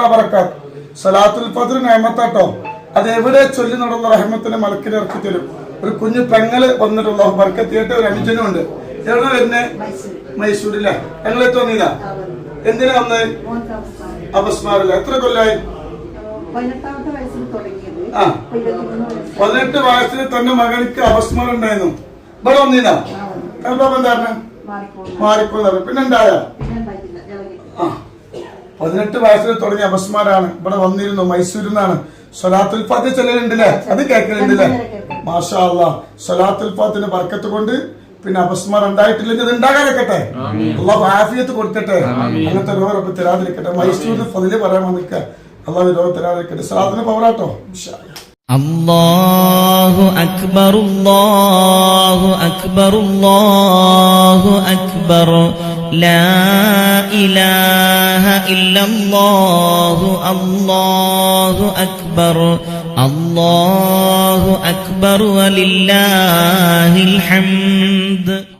വബറകാത്ത് സലാത്തുൽ അത് എവിടെ ചൊല്ലി നടന്ന റഹ്മത്തിന്റെ മലക്കിനെ ഇറക്കി തരും ഒരു കുഞ്ഞു പെങ്ങൾ വന്നിട്ടുള്ള ബർക്കത്തിയായിട്ട് ഒരു അനുജനും ഉണ്ട് എവിടെ വരുന്നേ? മൈസൂരിലെ. ഞങ്ങളെ തോന്നിയില്ല എന്തിനാ വന്ന്? അപസ്മാരില്ല. എത്ര കൊല്ലായി? ആ. പതിനെട്ട് വയസ്സിൽ തന്റെ മകനിക്ക് അപസ്മാരം ഉണ്ടായിരുന്നു. ഇവിടെ വന്നില്ല എന്താ പറഞ്ഞു? മാറിപ്പോ പിന്നെ ഉണ്ടായ പിന്നെ ഉണ്ടായിട്ടില്ല ഇളകി ആ പതിനെട്ട് വയസ്സിൽ തുടങ്ങിയ അബസ്മാരാണ് ഇവിടെ വന്നിരുന്നു. മൈസൂരിൽ നിന്നാണ് സൊലാത്തുൽ ഫാത്തി ചെല്ലുന്നുണ്ടല്ലേ അത് കേൾക്കുന്നുണ്ടല്ലേ മാഷാ സൊലാത്തുൽ ഫാത്തിന്റെ വർക്കത്ത് കൊണ്ട് പിന്നെ അപസ്മാർ ഉണ്ടായിട്ടില്ലെങ്കിൽ ഇത് ഉണ്ടാകാതിരിക്കട്ടെ. അള്ളാഹു ആഫിയത്ത് കൊടുക്കട്ടെ അങ്ങനത്തെ രോഗം ഇപ്പൊ തരാതിരിക്കട്ടെ. മൈസൂരിൽ പതിൽ പറയാൻ വന്നിരിക്കുക അള്ളാഹു രോഗം തരാതിരിക്കട്ടെ. സൊലാത്തിന് പവറാട്ടോ അല്ലാഹു അക്ബർ അല്ലാഹു അക്ബർ അല്ലാഹു അക്ബർ لا إله إلا الله الله أكبر الله أكبر ولله الحمد.